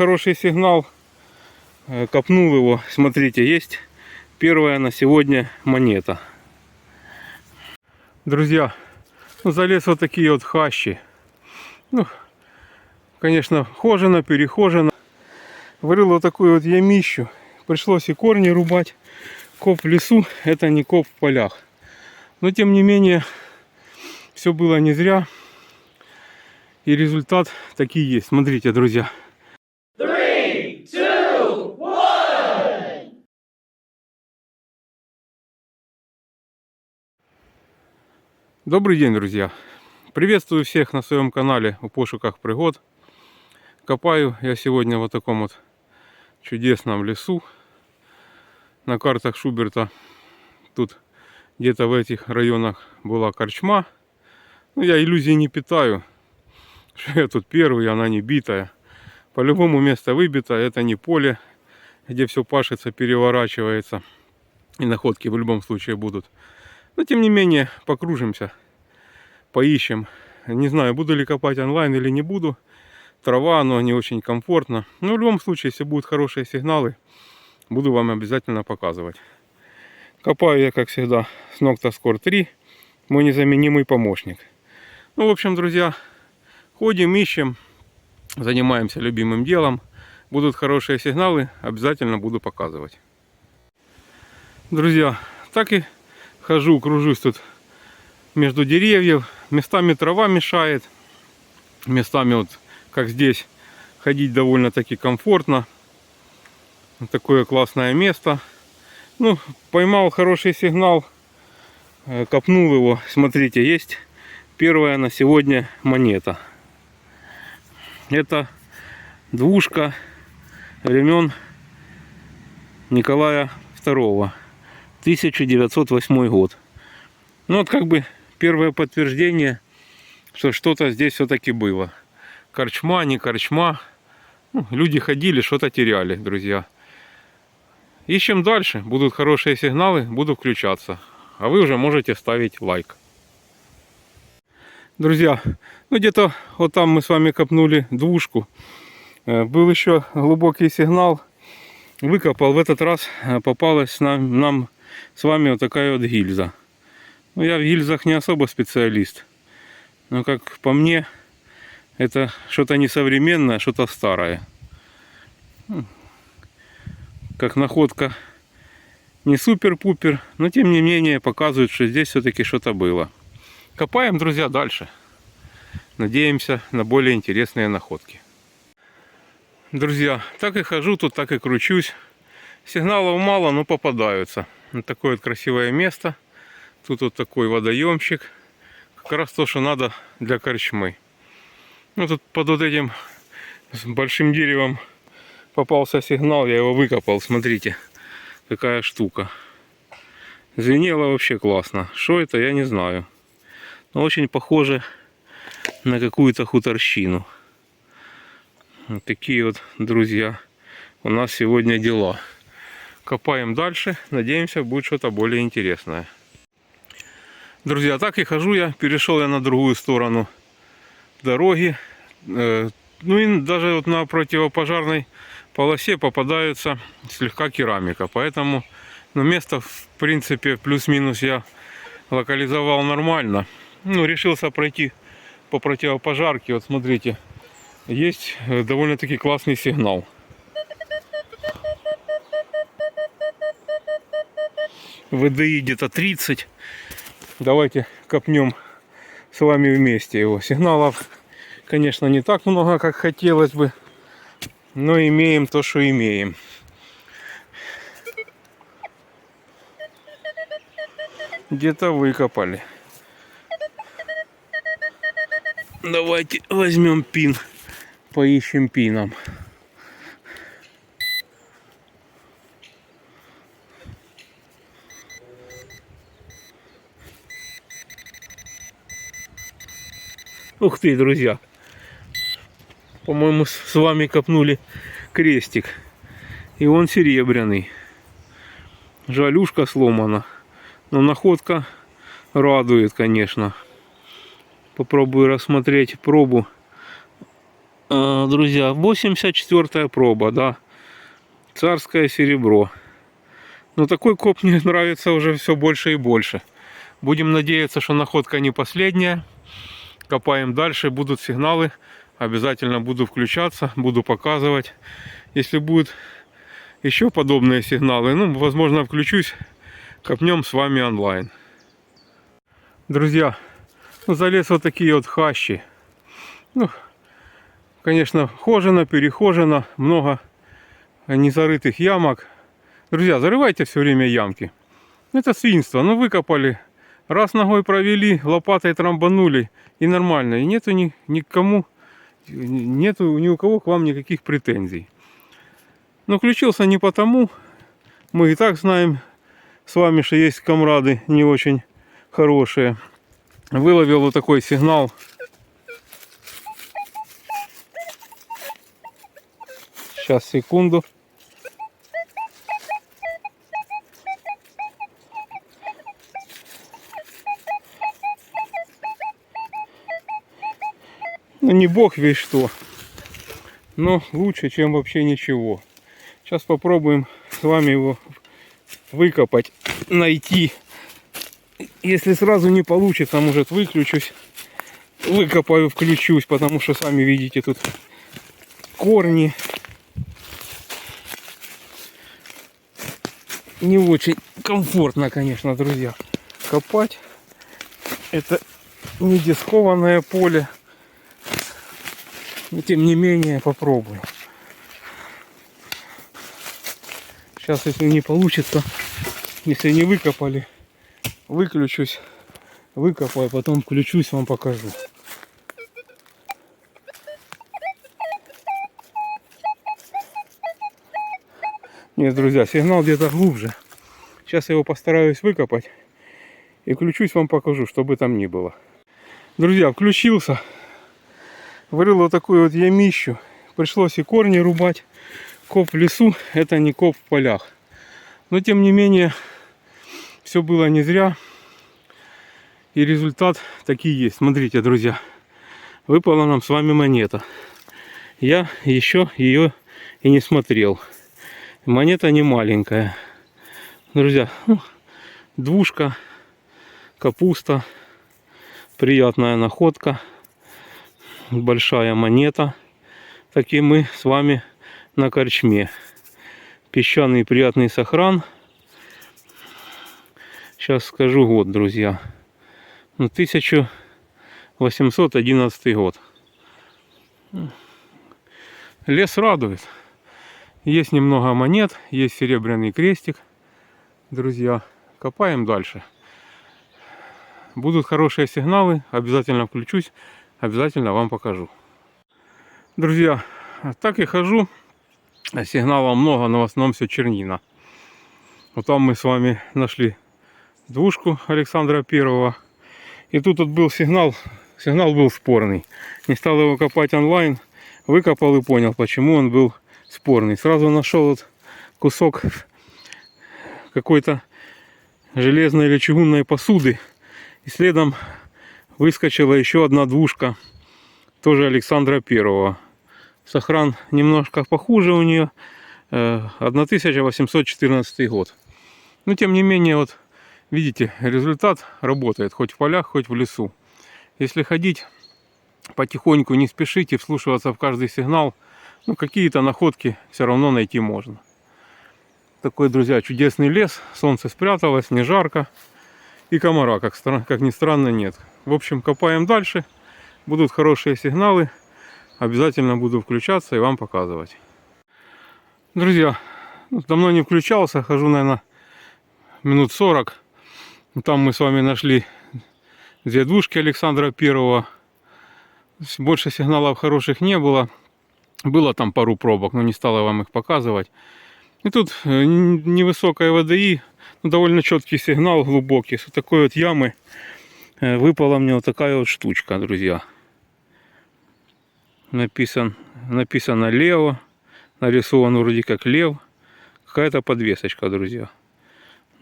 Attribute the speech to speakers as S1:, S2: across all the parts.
S1: хороший сигнал. Э, Копнул его. Смотрите, есть первая на сегодня монета. Друзья, ну, залез вот такие вот хащи. Ну, конечно, хожено, перехожено. Вырыл вот такую вот ямищу. Пришлось и корни рубать. Коп в лесу, это не коп в полях. Но тем не менее, все было не зря. И результат такие есть. Смотрите, друзья. Добрый день, друзья! Приветствую всех на своем канале у пошуках пригод. Копаю я сегодня в вот таком вот чудесном лесу. На картах Шуберта тут где-то в этих районах была корчма. Ну, я иллюзий не питаю, что я тут первый, она не битая. По-любому место выбито, это не поле, где все пашется, переворачивается. И находки в любом случае будут. Но тем не менее, покружимся, поищем. Не знаю, буду ли копать онлайн или не буду. Трава, но не очень комфортно. Но в любом случае, если будут хорошие сигналы, буду вам обязательно показывать. Копаю я, как всегда, с Noctascore 3, мой незаменимый помощник. Ну, в общем, друзья, ходим, ищем, занимаемся любимым делом. Будут хорошие сигналы, обязательно буду показывать. Друзья, так и хожу, кружусь тут между деревьев. Местами трава мешает. Местами вот, как здесь, ходить довольно-таки комфортно. Такое классное место. Ну, поймал хороший сигнал. э, Копнул его. Смотрите, есть первая на сегодня монета. Это двушка времен Николая II. 1908 год. Ну вот как бы первое подтверждение, что что-то здесь все-таки было. Корчма, не корчма. Ну, люди ходили, что-то теряли, друзья. Ищем дальше. Будут хорошие сигналы, буду включаться. А вы уже можете ставить лайк. Друзья, ну где-то вот там мы с вами копнули двушку. Э, Был еще глубокий сигнал. Выкопал. В этот раз э, попалась нам, нам с вами вот такая вот гильза. Ну, я в гильзах не особо специалист. Но как по мне, это что-то несовременное, что-то старое. М, Как находка не супер-пупер, но тем не менее показывает, что здесь все-таки что-то было. Копаем, друзья, дальше. Надеемся на более интересные находки. Друзья, так и хожу тут, так и кручусь. Сигналов мало, но попадаются. Вот такое вот красивое место. Тут вот такой водоемчик. Как раз то, что надо для корчмы. Ну тут под вот этим большим деревом попался сигнал, я его выкопал. Смотрите, какая штука. Звенело вообще классно. Что это, я не знаю. Но очень похоже на какую-то хуторщину. Вот такие вот, друзья, у нас сегодня дела. Копаем дальше. Надеемся, будет что-то более интересное. Друзья, так и хожу я. Перешел я на другую сторону дороги. Э, Ну и даже вот на противопожарной полосе попадаются слегка керамика. Поэтому ну, место, в принципе, плюс-минус я локализовал нормально. Ну, решился пройти по противопожарке. Вот смотрите, есть э, довольно-таки классный сигнал. ВДИ где-то 30. Давайте копнем с вами вместе его. Сигналов, конечно, не так много, как хотелось бы. Но имеем то, что имеем. Где-то выкопали. Давайте возьмем пин. Поищем пином. Ух ты, друзья. По-моему, с вами копнули крестик. И он серебряный. Жалюшка сломана. Но находка радует, конечно. Попробую рассмотреть пробу. Э, Друзья, 84 проба, да. Царское серебро. Но такой коп мне нравится уже все больше и больше. Будем надеяться, что находка не последняя. Копаем дальше, будут сигналы. Обязательно буду включаться, буду показывать. Если будут еще подобные сигналы, ну, возможно, включусь, копнем с вами онлайн. Друзья, ну, залез вот такие вот хащи. Ну, конечно, хожено, перехожено, много незарытых ямок. Друзья, зарывайте все время ямки. Это свинство. Ну, выкопали, раз ногой провели, лопатой трамбанули, и нормально. И нету ни, никому, нету ни у кого к вам никаких претензий. Но включился не потому, мы и так знаем с вами, что есть комрады не очень хорошие. Выловил вот такой сигнал. Сейчас, секунду. Ну не бог весь что. Но лучше, чем вообще ничего. Сейчас попробуем с вами его выкопать, найти. Если сразу не получится, может выключусь. Выкопаю, включусь, потому что сами видите тут корни. Не очень комфортно, конечно, друзья, копать. Это не дискованное поле. Но тем не менее попробую. Сейчас, если не получится, если не выкопали, выключусь, выкопаю, потом включусь, вам покажу. Нет, друзья, сигнал где-то глубже. Сейчас я его постараюсь выкопать и включусь, вам покажу, чтобы там ни было. Друзья, включился. Вырыл вот такую вот ямищу. Пришлось и корни рубать. Коп в лесу, это не коп в полях. Но тем не менее, все было не зря. И результат такие есть. Смотрите, друзья. Выпала нам с вами монета. Я еще ее и не смотрел. Монета не маленькая. Друзья, ну, двушка, капуста. Приятная находка. Большая монета. Такие мы с вами на корчме. Песчаный приятный сохран. Сейчас скажу год, друзья. Ну, 1811 год. Лес радует. Есть немного монет, есть серебряный крестик. Друзья, копаем дальше. Будут хорошие сигналы, обязательно включусь, обязательно вам покажу. Друзья, так и хожу. Сигналов много, но в основном все чернина. Вот там мы с вами нашли двушку Александра Первого. И тут вот был сигнал, сигнал был спорный. Не стал его копать онлайн, выкопал и понял, почему он был спорный. Сразу нашел вот кусок какой-то железной или чугунной посуды. И следом выскочила еще одна двушка, тоже Александра Первого. Сохран немножко похуже у нее, 1814 год. Но тем не менее, вот видите, результат работает хоть в полях, хоть в лесу. Если ходить потихоньку, не спешите вслушиваться в каждый сигнал, ну, какие-то находки все равно найти можно. Такой, друзья, чудесный лес, солнце спряталось, не жарко. И комара, как, как ни странно, нет. В общем, копаем дальше. Будут хорошие сигналы. Обязательно буду включаться и вам показывать. Друзья, ну, давно не включался. Хожу, наверное, минут 40. Там мы с вами нашли две двушки Александра Первого. Больше сигналов хороших не было. Было там пару пробок, но не стала вам их показывать. И тут э, невысокая ВДИ, довольно четкий сигнал глубокий. С такой вот ямы э, выпала мне вот такая вот штучка, друзья. Написан, написано лево, нарисован вроде как лев. Какая-то подвесочка, друзья.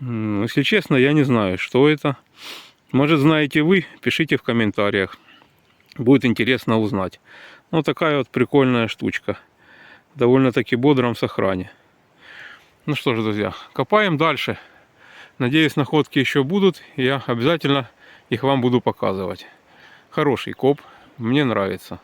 S1: Если честно, я не знаю, что это. Может, знаете вы, пишите в комментариях. Будет интересно узнать. Вот такая вот прикольная штучка. Довольно-таки бодром сохране. Ну что ж, друзья, копаем дальше. Надеюсь, находки еще будут. Я обязательно их вам буду показывать. Хороший коп. Мне нравится.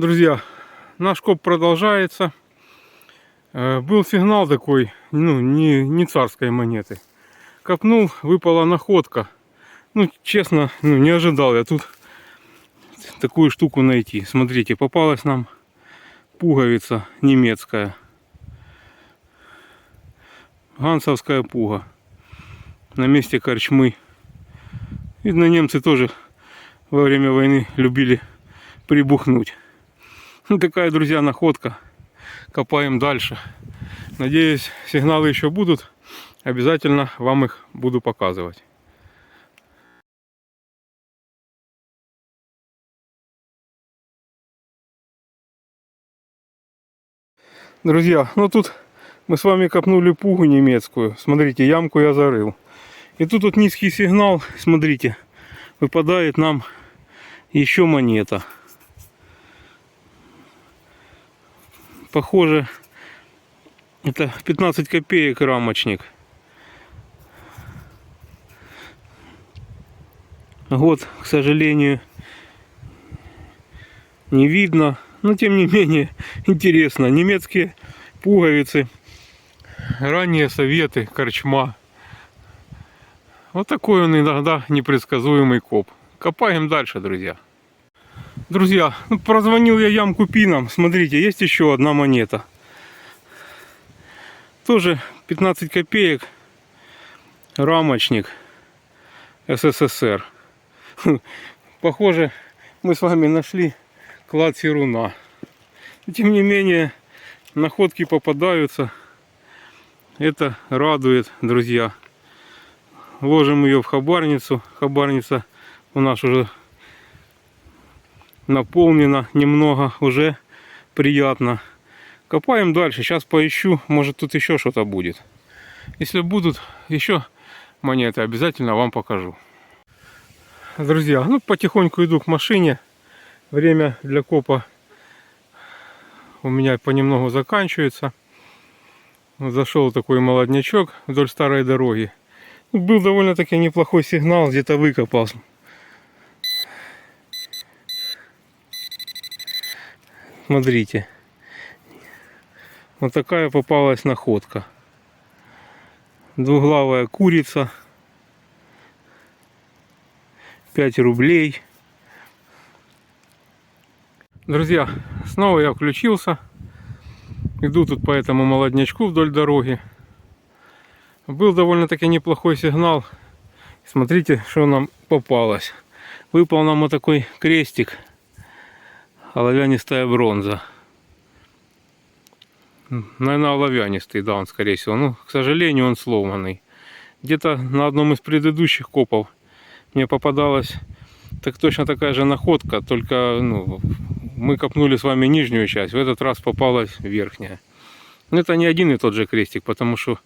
S1: Друзья, наш коп продолжается. Э, Был сигнал такой, ну, не, не царской монеты. Копнул, выпала находка. Ну, честно, ну, не ожидал я тут такую штуку найти. Смотрите, попалась нам пуговица немецкая. Гансовская пуга. На месте корчмы. Видно, немцы тоже во время войны любили прибухнуть. Ну, такая, друзья, находка. Копаем дальше. Надеюсь, сигналы еще будут. Обязательно вам их буду показывать. Друзья, ну тут мы с вами копнули пугу немецкую. Смотрите, ямку я зарыл. И тут вот низкий сигнал, смотрите, выпадает нам еще монета. Похоже, это 15 копеек рамочник. Год, к сожалению, не видно. Но тем не менее интересно. Немецкие пуговицы. Ранние советы, корчма. Вот такой он иногда непредсказуемый коп. Копаем дальше, друзья. Друзья, ну, прозвонил я ямку пином. Смотрите, есть еще одна монета. Тоже 15 копеек. Рамочник. СССР. Похоже, мы с вами нашли клад Серуна. Тем не менее, находки попадаются. Это радует, друзья. Ложим ее в хабарницу. Хабарница у нас уже наполнена немного. Уже приятно. Копаем дальше. Сейчас поищу. Может тут еще что-то будет. Если будут еще монеты, обязательно вам покажу. Друзья, ну потихоньку иду к машине. Время для копа у меня понемногу заканчивается. Зашел такой молоднячок вдоль старой дороги. Был довольно-таки неплохой сигнал, где-то выкопал. Смотрите. Вот такая попалась находка. Двуглавая курица. 5 рублей. Друзья, снова я включился. Иду тут по этому молоднячку вдоль дороги. Был довольно-таки неплохой сигнал. Смотрите, что нам попалось. Выпал нам вот такой крестик. Оловянистая бронза. Наверное, оловянистый, да, он, скорее всего. Ну, к сожалению, он сломанный. Где-то на одном из предыдущих копов мне попадалась так точно такая же находка, только ну, мы копнули с вами нижнюю часть, в этот раз попалась верхняя. Но это не один и тот же крестик, потому что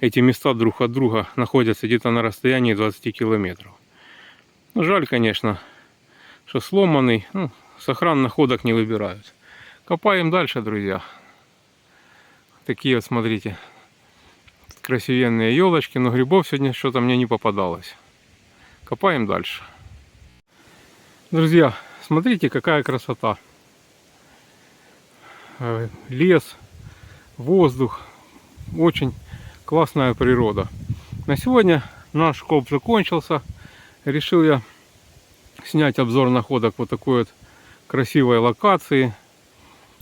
S1: эти места друг от друга находятся где-то на расстоянии 20 километров. Ну, жаль, конечно, что сломанный. Ну, сохран находок не выбирают. Копаем дальше, друзья. Такие вот, смотрите, красивенные елочки, но грибов сегодня что-то мне не попадалось. Копаем дальше. Друзья, смотрите, какая красота. Э, Лес, воздух, очень классная природа. На сегодня наш коп закончился. Решил я снять обзор находок вот такой вот красивой локации.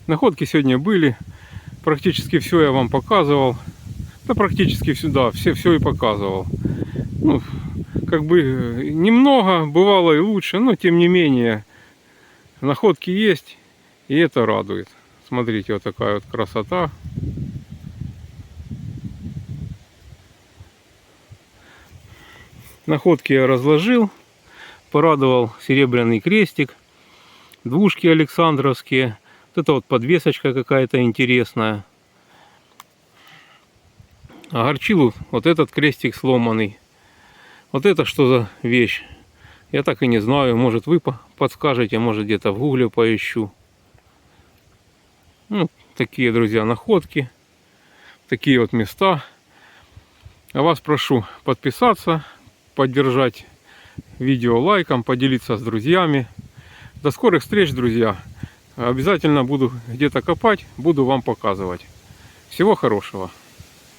S1: Находки сегодня были. Практически все я вам показывал. Да практически сюда, все, все и показывал. Ну, как бы э, немного, бывало и лучше, но тем не менее находки есть, и это радует. Смотрите, вот такая вот красота. Находки я разложил, порадовал серебряный крестик, двушки Александровские. Вот это вот подвесочка какая-то интересная. Огорчил вот этот крестик сломанный. Вот это что за вещь? Я так и не знаю. Может вы подскажете, может где-то в гугле поищу. Ну, такие, друзья, находки. Такие вот места. А вас прошу подписаться, поддержать видео лайком, поделиться с друзьями. До скорых встреч, друзья. Обязательно буду где-то копать, буду вам показывать. Всего хорошего.